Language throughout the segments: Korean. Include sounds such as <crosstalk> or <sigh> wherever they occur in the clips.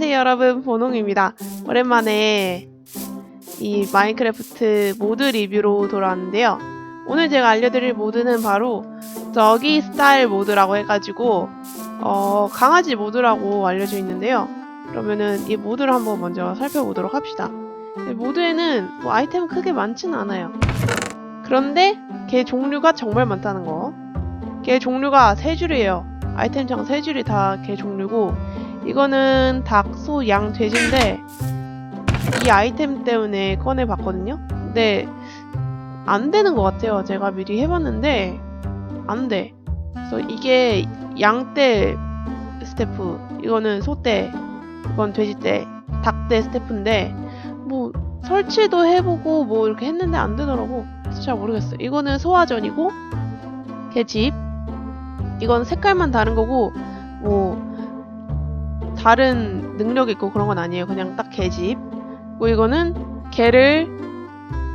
안녕하세요 여러분. 보농입니다. 오랜만에 이 마인크래프트 모드 리뷰로 돌아왔는데요. 오늘 제가 알려드릴 모드는 바로 저기 스타일 모드라고 해가지고 어, 강아지 모드라고 알려져 있는데요. 그러면은 이 모드를 한번 먼저 살펴보도록 합시다. 이 모드에는 뭐 아이템 크게 많진 않아요. 그런데 걔 종류가 정말 많다는 거걔 종류가 세 줄이에요. 아이템창 세 줄이 다 걔 종류고 이거는 닭, 소, 양, 돼지인데 이 아이템 때문에 꺼내봤거든요? 근데 안 되는 것 같아요. 제가 미리 해봤는데 안 돼. 그래서 이게 양떼 스태프, 이거는 소떼, 이건 돼지떼, 닭떼 스태프인데 뭐 설치도 해보고 뭐 이렇게 했는데 안 되더라고. 그래서 잘 모르겠어요. 이거는 소화전이고 걔 집, 이건 색깔만 다른 거고 뭐 다른 능력이 있고 그런 건 아니에요. 그냥 딱 개집. 그리고 이거는 개를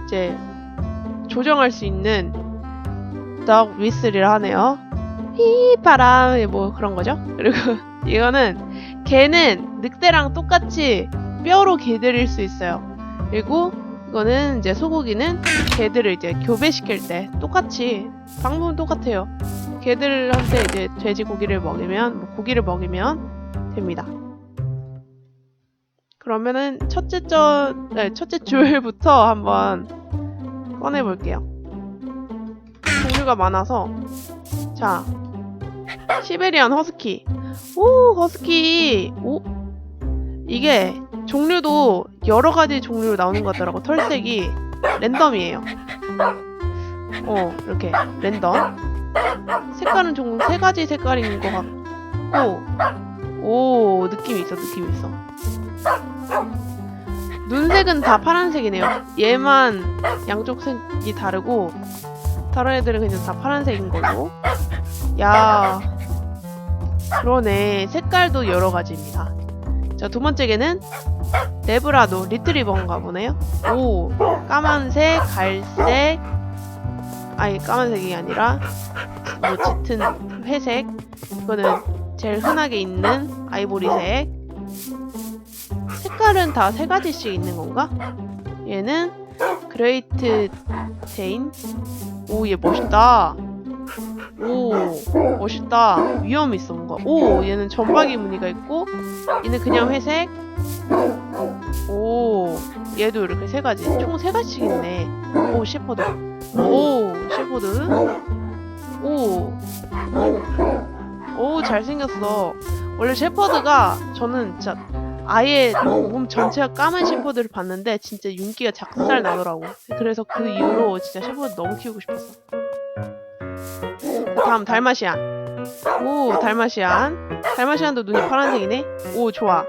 이제 조정할 수 있는 dog whistle이라 하네요. 휘 바람 뭐 그런 거죠. <laughs> 그리고 이거는 개는 늑대랑 똑같이 뼈로 개들일 수 있어요. 그리고 이거는 이제 소고기는 개들을 이제 교배시킬 때 똑같이 방법은 똑같아요. 개들한테 이제 돼지고기를 먹이면 뭐 고기를 먹이면 됩니다. 그러면은 첫째 절, 네, 첫째 줄부터 한번 꺼내 볼게요. 종류가 많아서 자, 시베리안 허스키. 오, 허스키. 오, 이게 종류도 여러 가지 종류로 나오는 것 같더라고. 털색이 랜덤이에요. 어, 이렇게 랜덤. 색깔은 총세 가지 색깔인 것 같고, 오, 느낌이 있어, 느낌이 있어. 눈색은 다 파란색이네요. 얘만 양쪽 색이 다르고, 다른 애들은 그냥 다 파란색인 걸로. 야, 그러네. 색깔도 여러 가지입니다. 자, 두 번째 개는 레브라도 리트리버인가 보네요. 오, 까만색, 갈색, 아니 까만색이 아니라 뭐 짙은 회색. 이거는 제일 흔하게 있는 아이보리색. 색깔은 다 세 가지씩 있는 건가? 얘는 그레이트 데인. 오, 얘 멋있다. 오, 멋있다. 위험 있어, 뭔가. 오, 얘는 점박이 무늬가 있고, 얘는 그냥 회색. 오, 얘도 이렇게 세 가지. 총 세 가지씩 있네. 오, 셰퍼드. 오, 셰퍼드. 오, 오, 잘생겼어. 원래 셰퍼드가 저는 진짜 아예 몸 전체가 까만 셰퍼드를 봤는데 진짜 윤기가 작살 나더라고. 그래서 그 이후로 진짜 셰퍼드 너무 키우고 싶었어. 다음 달마시안. 오, 달마시안. 달마시안도 눈이 파란색이네. 오, 좋아.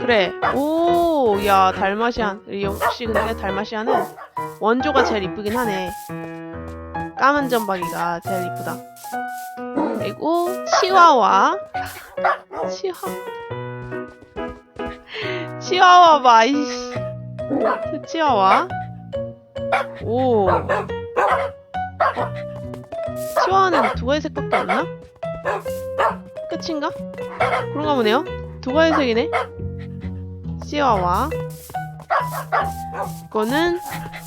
그래. 오, 야, 달마시안. 역시 근데 달마시안은 원조가 제일 이쁘긴 하네. 까만 점박이가 제일 이쁘다. 그리고 치와와. 치와. 치와와 봐, 이씨. 치와와. 오. 어? 치와와는 두 가지 색밖에 없나? 끝인가? 그런가 보네요. 두 가지 색이네. 치와와. 이거는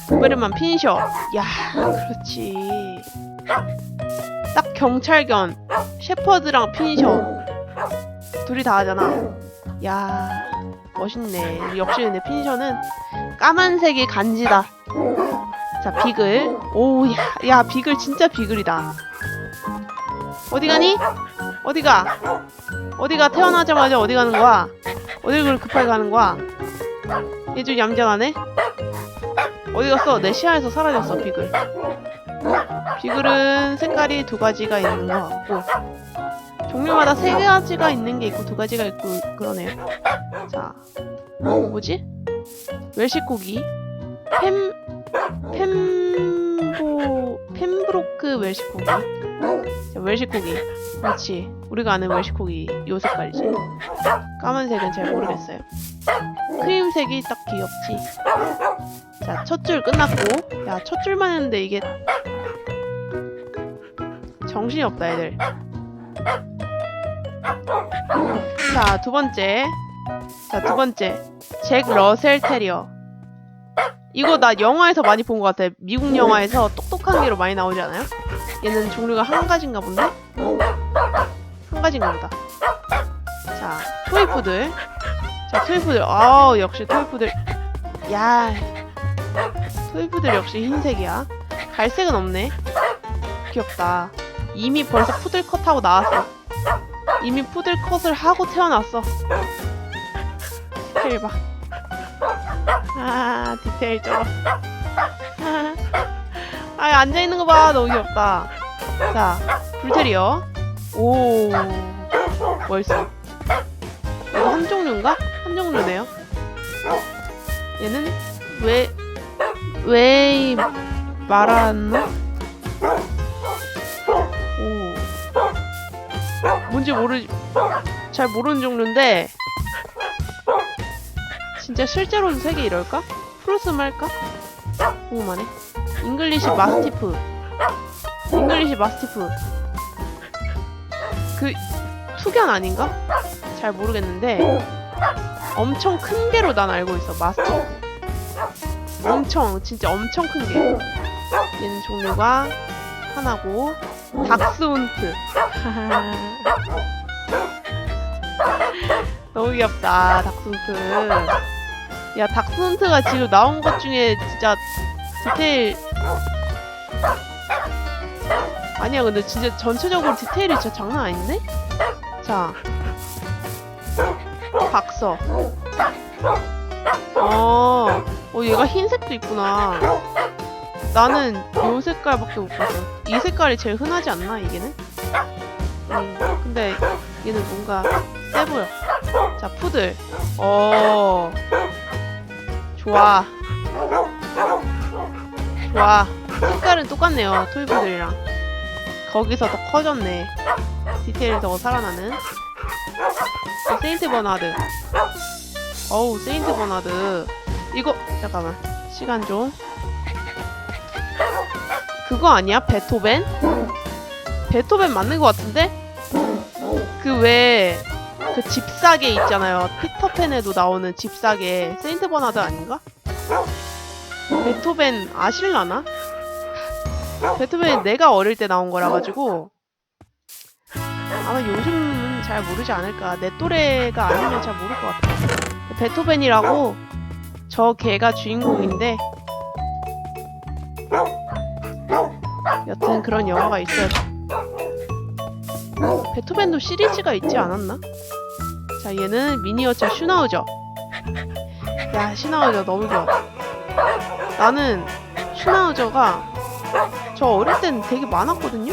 도베르만 핀셔. 야, 그렇지. 딱 경찰견. 셰퍼드랑 핀셔. 둘이 다 하잖아. 야, 멋있네. 역시 근데 핀셔는 까만색이 간지다. 자, 비글. 오, 야, 야, 비글 진짜 비글이다. 어디 가니? 어디가? 어디가 태어나자마자 어디 가는 거야? 어딜 그렇게 급하게 가는 거야? 얘 좀 얌전하네? 어디 갔어? 내 시야에서 사라졌어, 비글. 비글은 색깔이 두 가지가 있는 것 같고, 종류마다 세 가지가 있는 게 있고, 두 가지가 있고, 그러네요. 자, 뭐지? 웰시코기. 펜, 펜보, 펜브로크 웰시코기. 자, 웰시코기. 그렇지. 우리가 아는 웰시코기 요 색깔이지. 까만색은 잘 모르겠어요. 크림색이 딱 귀엽지. 자, 첫 줄 끝났고. 야, 첫 줄만 했는데 이게 정신이 없다, 애들. 자, 두 번째. 자, 두 번째. 잭 러셀 테리어. 이거 나 영화에서 많이 본 것 같아. 미국 영화에서 똑똑한 개로 많이 나오지 않아요? 얘는 종류가 한 가지인가 본데? 한 가지인가 보다. 자, 토이푸들. 자, 토이푸들. 아우, 역시 토이푸들. 야. 토이푸들 역시 흰색이야. 갈색은 없네. 귀엽다. 이미 벌써 푸들컷하고 나왔어. 이미 푸들컷을 하고 태어났어. 디테일 봐. 아, 디테일 쩔어. 아, 아, 앉아있는 거 봐. 너무 귀엽다. 자, 불테리어. 오, 멋있어. 얘도 한 종류인가? 한 종류네요. 얘는 왜, 왜 말았나? 뭔지 모르, 잘 모르는 종류인데, 진짜 실제로는 색이 이럴까? 프로스մ 할까? 궁금하네. 잉글리시 마스티프. 잉글리시 마스티프. 그, 투견 아닌가? 잘 모르겠는데, 엄청 큰 개로 난 알고 있어, 마스티프. 엄청, 진짜 엄청 큰 개. 얘는 종류가 하나고, 닥스훈트. <laughs> 너무 귀엽다, 닥스훈트. 야, 닥스훈트가 지금 나온 것 중에 진짜 디테일. 아니야, 근데 진짜 전체적으로 디테일이 진짜 장난 아닌데? 자. 박서. 어, 어, 얘가 흰색도 있구나. 나는 요 색깔밖에 못 봤어. 이 색깔이 제일 흔하지 않나, 이게는? 음, 근데 얘는 뭔가 세 보여. 자, 푸들. 어. 좋아. 좋아. 색깔은 똑같네요. 토이푸들이랑. 거기서 더 커졌네. 디테일 더 살아나는. 어, 세인트 버나드. 어우, 세인트 버나드. 이거, 잠깐만. 시간 좀. 그거 아니야? 베토벤? 베토벤 맞는 것 같은데? 그 왜, 그 집사계 있잖아요. 피터팬에도 나오는 집사계. 세인트 버나드 아닌가? 베토벤 아실라나? 베토벤이 내가 어릴 때 나온 거라 가지고 아마 요즘은 잘 모르지 않을까. 내 또래가 아니면 잘 모를 것 같아. 베토벤이라고 저 개가 주인공인데 여튼 그런 영화가 있어요. 베토벤도 시리즈가 있지 않았나? 자, 얘는 미니어처 슈나우저. 야, 슈나우저 너무 좋아. 나는 슈나우저가 저 어릴 땐 되게 많았거든요?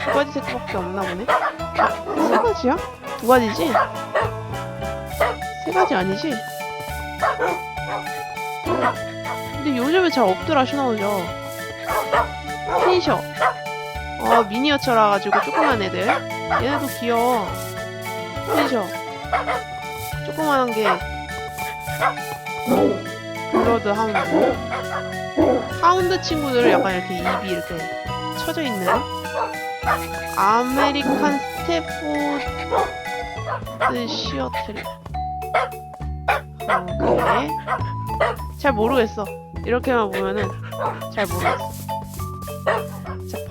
두 가지 색밖에 없나 보네? 아, 세 가지야? 두 가지지? 세 가지 아니지? 근데 요즘에 잘 없더라, 슈나우저. 피니셔. 어, 미니어처라 가지고 조그만 애들. 얘네도 귀여워. 피니셔. 조그만한 게. 블러드 하운드. 하운드 친구들은 약간 이렇게 입이 이렇게 쳐져 있는. 아메리칸 스테포드 시어트리. 어, 그래. 잘 모르겠어. 이렇게만 보면은 잘 모르겠어.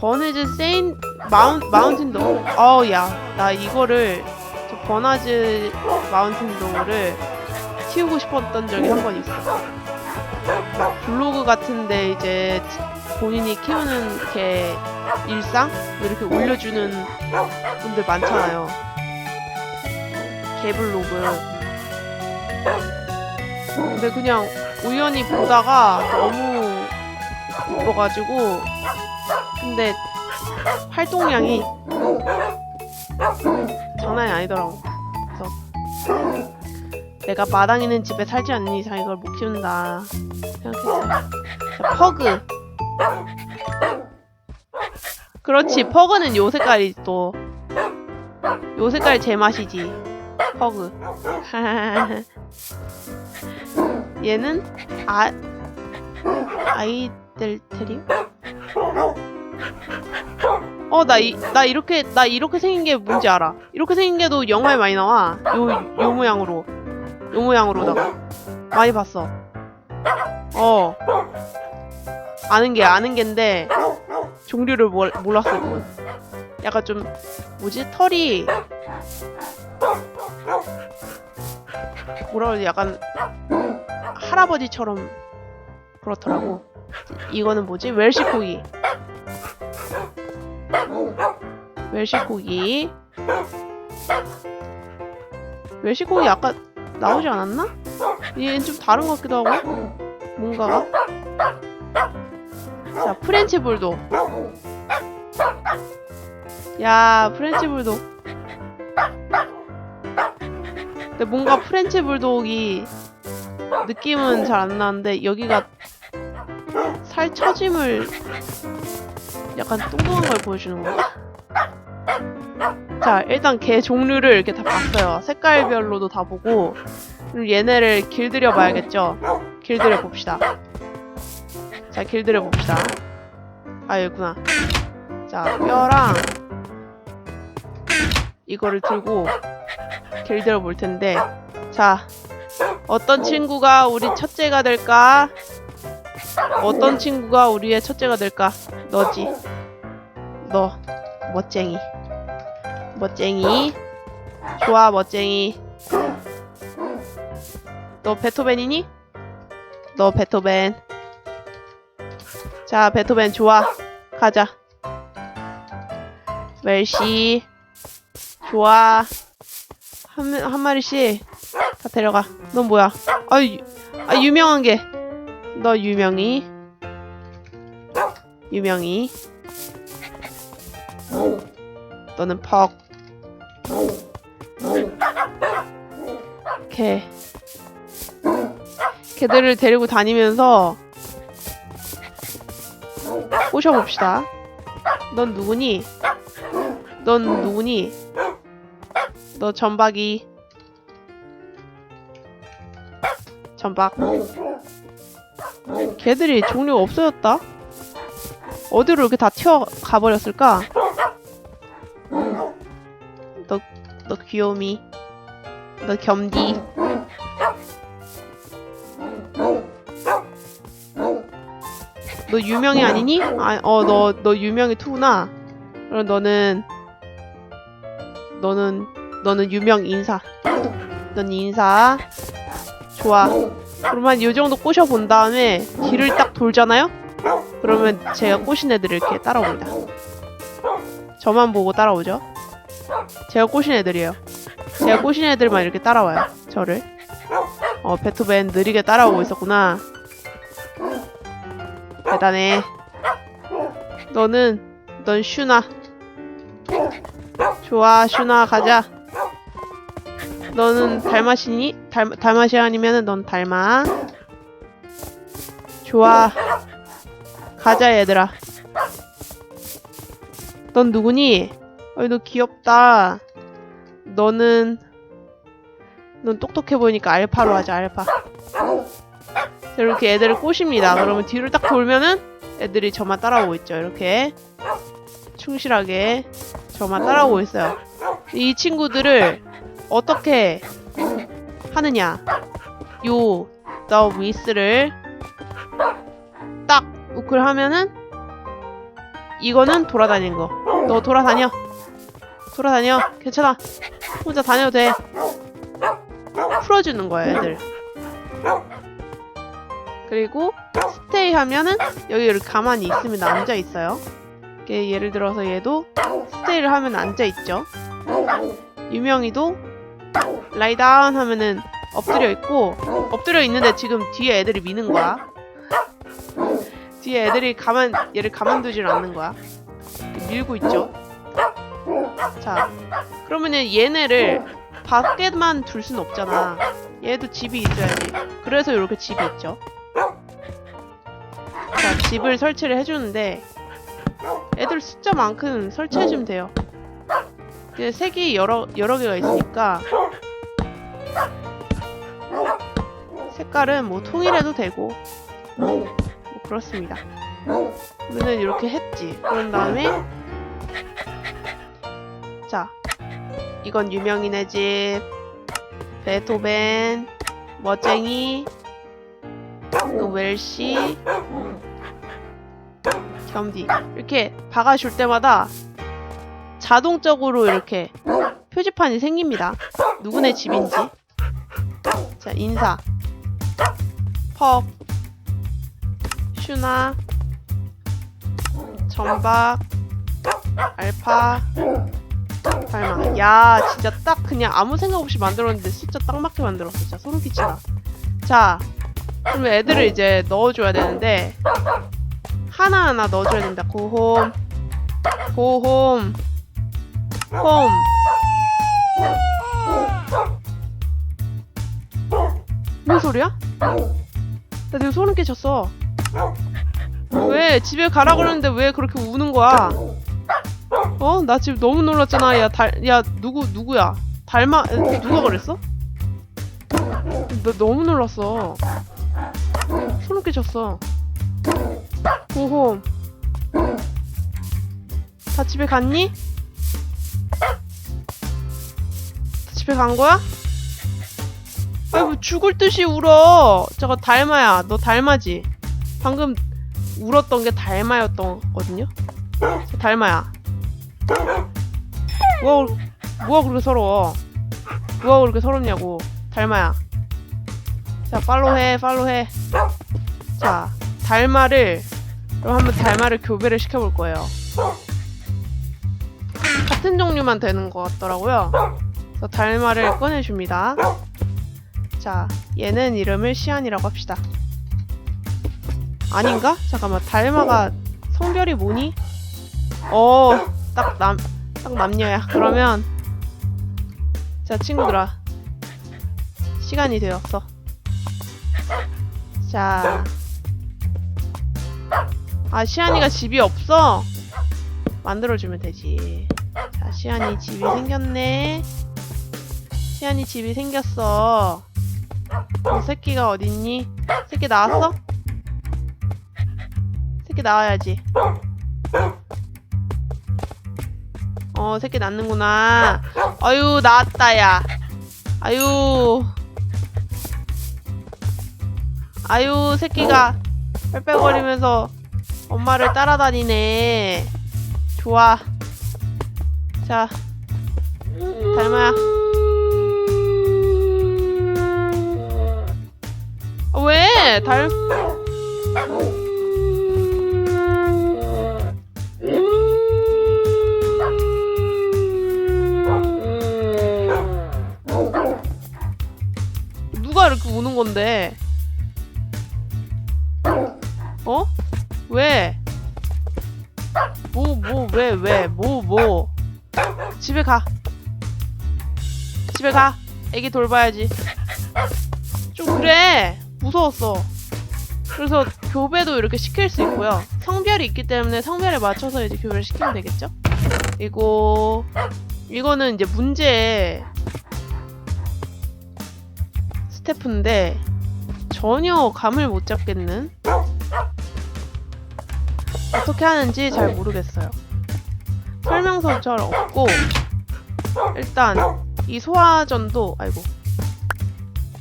자, 버네즈 세인 마운 마운틴 도우. 어우 야, 나 이거를 저 버나즈 마운틴 도우를 키우고 싶었던 적이 한 번 있어. 막 블로그 같은데 이제 본인이 키우는 개 일상 뭐 이렇게 올려주는 분들 많잖아요. 개 블로그. 근데 그냥 우연히 보다가 너무 이뻐가지고 근데 활동량이 장난이 아니더라고. 그래서 내가 마당 있는 집에 살지 않는 이상 이걸 못 키운다 생각했어요. 자, 퍼그. 그렇지, 퍼그는 요 색깔이 또. 요 색깔이 제 맛이지. 퍼그. <laughs> 얘는 아 아이들 테리오? 어, 나, 이, 나 이렇게, 나 이렇게 생긴 게 뭔지 알아. 이렇게 생긴 게도 영화에 많이 나와. 요, 요 모양으로. 요 모양으로다가. 많이 봤어. 어. 아는 게, 아는 겐데, 종류를 몰, 몰랐어, 그건. 약간 좀, 뭐지? 털이, 뭐라 그러지? 약간, 할아버지처럼 그렇더라고. 이거는 뭐지? 웰시코기. 웰시코기. 웰시코기 아까 나오지 않았나? 얘는 좀 다른 것 같기도 하고. 뭔가가. 자, 프렌치 불독. 야, 프렌치 불독. 근데 뭔가 프렌치 불독이 느낌은 잘 안 나는데 여기가 살 처짐을 약간 뚱뚱한 걸 보여주는 건가? 자, 일단 개 종류를 이렇게 다 봤어요. 색깔별로도 다 보고 그럼 얘네를 길들여 봐야겠죠? 길들여 봅시다. 자, 길들여 봅시다. 아, 여기구나. 자, 뼈랑 이거를 들고 길들여 볼 텐데 자, 어떤 친구가 우리 첫째가 될까? 어떤 친구가 우리의 첫째가 될까? 너지. 너. 멋쟁이. 멋쟁이. 좋아, 멋쟁이. 너 베토벤이니? 너 베토벤. 자, 베토벤 좋아. 가자. 멜시. 좋아. 한, 한 마리씩 다 데려가. 넌 뭐야? 아, 유, 아 유명한 게. 너 유명히. 유명히. 너는 퍽. 개. 개들을 데리고 다니면서 꼬셔봅시다. 넌 누구니? 넌 누구니? 너 전박이. 전박. 개들이 종류가 없어졌다? 어디로 이렇게 다 튀어가 버렸을까? 너, 너 귀요미. 너 겸디. 너 유명이 아니니? 아, 어, 너, 너 유명이 투구나. 그럼 너는, 너는, 너는 유명 인사. 넌 인사. 좋아. 그러면 이 정도 꼬셔본 다음에 뒤를 딱 돌잖아요? 그러면 제가 꼬신 애들을 이렇게 따라옵니다. 저만 보고 따라오죠? 제가 꼬신 애들이에요. 제가 꼬신 애들만 이렇게 따라와요. 저를. 어, 베토벤 느리게 따라오고 있었구나. 대단해. 너는, 넌 슈나. 좋아, 슈나, 가자. 너는 달마시니? 달, 달마시아니면은 넌 달마. 좋아. 가자, 얘들아. 넌 누구니? 어이, 너 귀엽다. 너는, 넌 똑똑해 보이니까 알파로 하자, 알파. 자, 이렇게 애들을 꼬십니다. 그러면 뒤를 딱 돌면은 애들이 저만 따라오고 있죠. 이렇게. 충실하게 저만 따라오고 있어요. 이 친구들을 어떻게 하느냐. 요, 더 위스를 딱 우클 하면은 이거는 돌아다니는 거. 너 돌아다녀. 돌아다녀. 괜찮아. 혼자 다녀도 돼. 풀어주는 거야, 애들. 그리고 스테이 하면은 여기 이렇게 가만히 있습니다. 앉아 있어요. 예를 들어서 얘도 스테이를 하면 앉아 있죠. 유명이도 라이다운 하면은 엎드려 있고 엎드려 있는데 지금 뒤에 애들이 미는 거야. 뒤에 애들이 가만 얘를 가만두질 않는 거야. 밀고 있죠. 자, 그러면은 얘네를 밖에만 둘 순 없잖아. 얘도 집이 있어야지. 그래서 이렇게 집이 있죠. 자, 집을 설치를 해주는데 애들 숫자만큼 설치해주면 돼요. 근데 색이 여러 여러 개가 있으니까 색깔은 뭐 통일해도 되고 뭐 그렇습니다. 그러면은 이렇게 했지. 그런 다음에 자, 이건 유명인의 집, 베토벤, 멋쟁이, 그 웰시, 겸디 이렇게 박아줄 때마다 자동적으로 이렇게 표지판이 생깁니다. 누구네 집인지. 자, 인사. 퍽. 슈나. 전박. 알파. 발망. 야, 진짜 딱 그냥 아무 생각 없이 만들었는데 숫자 딱 맞게 만들었어. 진짜 소름 끼치다. 자, 그럼 애들을 이제 넣어줘야 되는데 하나하나 넣어줘야 된다. 고홈. 고홈. 홈. 무슨 소리야? 나 지금 소름 끼쳤어. 왜 집에 가라 그러는데 왜 그렇게 우는 거야? 어? 나 지금 너무 놀랐잖아. 야, 달, 야, 누구, 누구야? 에, 누가 그랬어? 나 너무 놀랐어. 소름 끼쳤어. 고홈. 다 집에 갔니? 집에 간 거야? 아이고 죽을 듯이 울어. 저거 달마야. 너 달마지? 방금 울었던 게 달마였던 거거든요. 저 달마야. 뭐가, 그- 뭐가 그렇게 서러워? 뭐가 그렇게 서럽냐고. 달마야. 자, 팔로우해, 팔로우해. 자, 달마를 그럼 한번 달마를 교배를 시켜볼 거예요. 같은 종류만 되는 것 같더라고요. 그래서 달마를 꺼내줍니다. 자, 얘는 이름을 시안이라고 합시다. 아닌가? 잠깐만, 달마가 성별이 뭐니? 어, 딱 남, 딱 남녀야. 그러면, 자, 친구들아. 시간이 되었어. 자. 아, 시안이가 집이 없어? 만들어주면 되지. 자, 시안이 집이 생겼네. 시안이 집이 생겼어. 어, 새끼가 어딨니? 새끼 나왔어? 새끼 나와야지. 어, 새끼 낳는구나. 아유, 나왔다, 야. 아유. 아유, 새끼가 빽빽거리면서 엄마를 따라다니네. 좋아. 자, 달마야. 달. 누가 이렇게 우는 건데? 어? 왜? 뭐, 뭐, 왜, 왜, 뭐, 뭐. 집에 가. 집에 가. 애기 돌봐야지. 좀 그래. 무서웠어. 그래서 교배도 이렇게 시킬 수 있고요. 성별이 있기 때문에 성별에 맞춰서 이제 교배를 시키면 되겠죠? 그리고 이거는 이제 문제 스태프인데 전혀 감을 못 잡겠는 어떻게 하는지 잘 모르겠어요. 설명서 잘 없고 일단 이 소화전도 아이고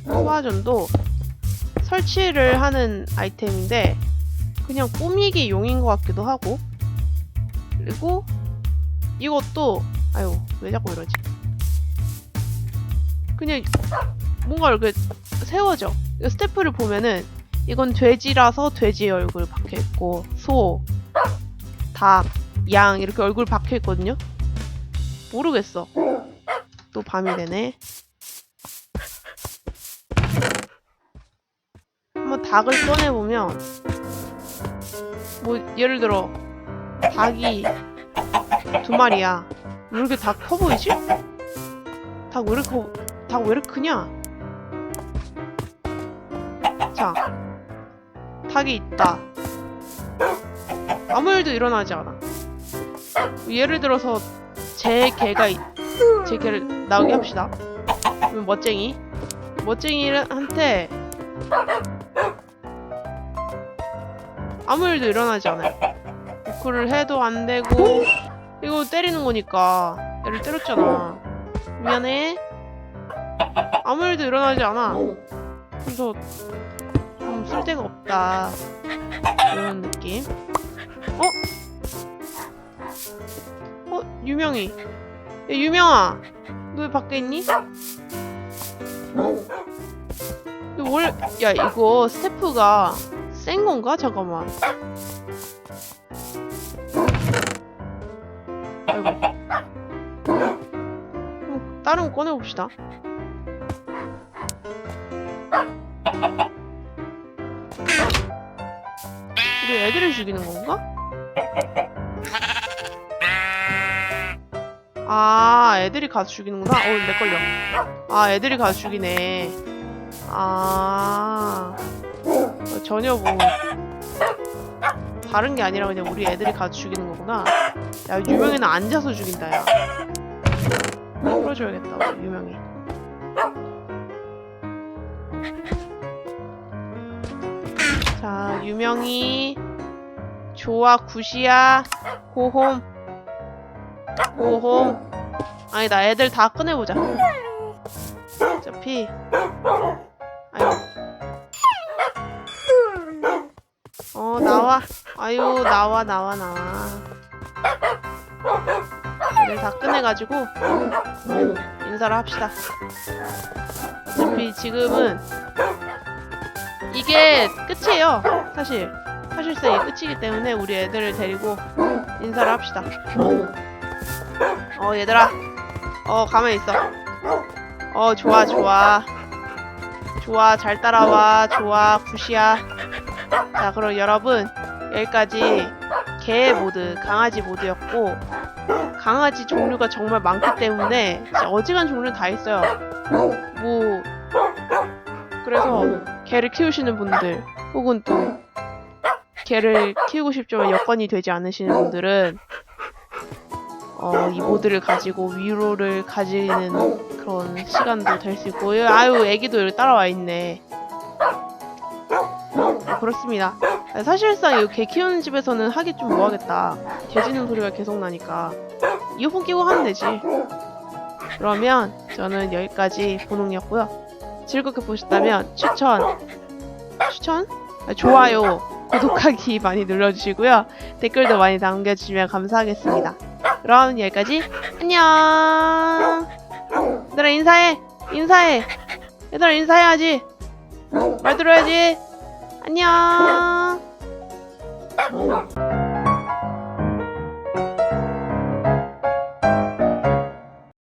소화전도 설치를 하는 아이템인데 그냥 꾸미기 용인 것 같기도 하고. 그리고 이것도 아유 왜 자꾸 이러지? 그냥 뭔가 이렇게 세워져. 이 스태프를 보면은 이건 돼지라서 돼지 얼굴 박혀 있고 소, 닭, 양 이렇게 얼굴 박혀 있거든요? 모르겠어. 또 밤이 되네 한번 닭을 꺼내보면 뭐 예를 들어 닭이 두 마리야. 왜 이렇게 닭 커 보이지? 닭 왜 이렇게 닭왜 이렇게 크냐? 자 닭이 있다. 아무 일도 일어나지 않아. 예를 들어서 제 개가 있- 제 개를 나오게 합시다. 멋쟁이. 멋쟁이한테 아무 일도 일어나지 않아요. 노크를 해도 안 되고 이거 때리는 거니까 얘를 때렸잖아 미안해 아무 일도 일어나지 않아 그래서 좀 쓸데가 없다 이런 느낌 어? 어? 유명이 야 유명아 너 왜 밖에 있니? 이거 원 야, 이거 스태프가 센 건가? 잠깐만. 아이고. 다른 거 꺼내봅시다. 우리 애들을 죽이는 건가? 아, 애들이 가서 죽이는구나. 어, 내 걸려. 아, 애들이 가서 죽이네. 아, 어, 전혀 뭐 다른 게 아니라 그냥 우리 애들이 가서 죽이는 거구나. 야, 유명이는 앉아서 죽인다, 야. 풀어줘야겠다, 우리 유명이. 자, 유명이, 좋아, 굿이야, 고홈, 고홈. 아니다, 애들 다 꺼내보자. 어차피 나와. 아유 나와 나와 나와. 애들 다 꺼내가지고 인사를 합시다. 어차피 지금은 이게 끝이에요. 사실 사실상 이게 끝이기 때문에 우리 애들을 데리고 인사를 합시다. 어 얘들아. 어 가만히 있어. 어 좋아 좋아. 좋아 잘 따라와. 좋아 굿이야. 자 그럼 여러분 여기까지 개 모드 강아지 모드였고 강아지 종류가 정말 많기 때문에 진짜 어지간 종류 다 있어요. 뭐 그래서 개를 키우시는 분들 혹은 또 개를 키우고 싶지만 여건이 되지 않으시는 분들은 어, 이 모드를 가지고 위로를 가지는 그런 시간도 될 수 있고 아유 애기도 여기 따라와 있네. 어, 그렇습니다. 아, 사실상 이개 키우는 집에서는 하기 좀 뭐하겠다. 개 짖는 소리가 계속 나니까. 이어폰 끼고 하면 되지. 그러면 저는 여기까지 보농이었고요. 즐겁게 보셨다면 추천. 추천? 아, 좋아요 구독하기 많이 눌러주시고요. 댓글도 많이 남겨주시면 감사하겠습니다. 그럼 여기까지. 안녕. 얘들아 인사해. 인사해. 얘들아 인사해야지. 말 들어야지. 안녕 Oh.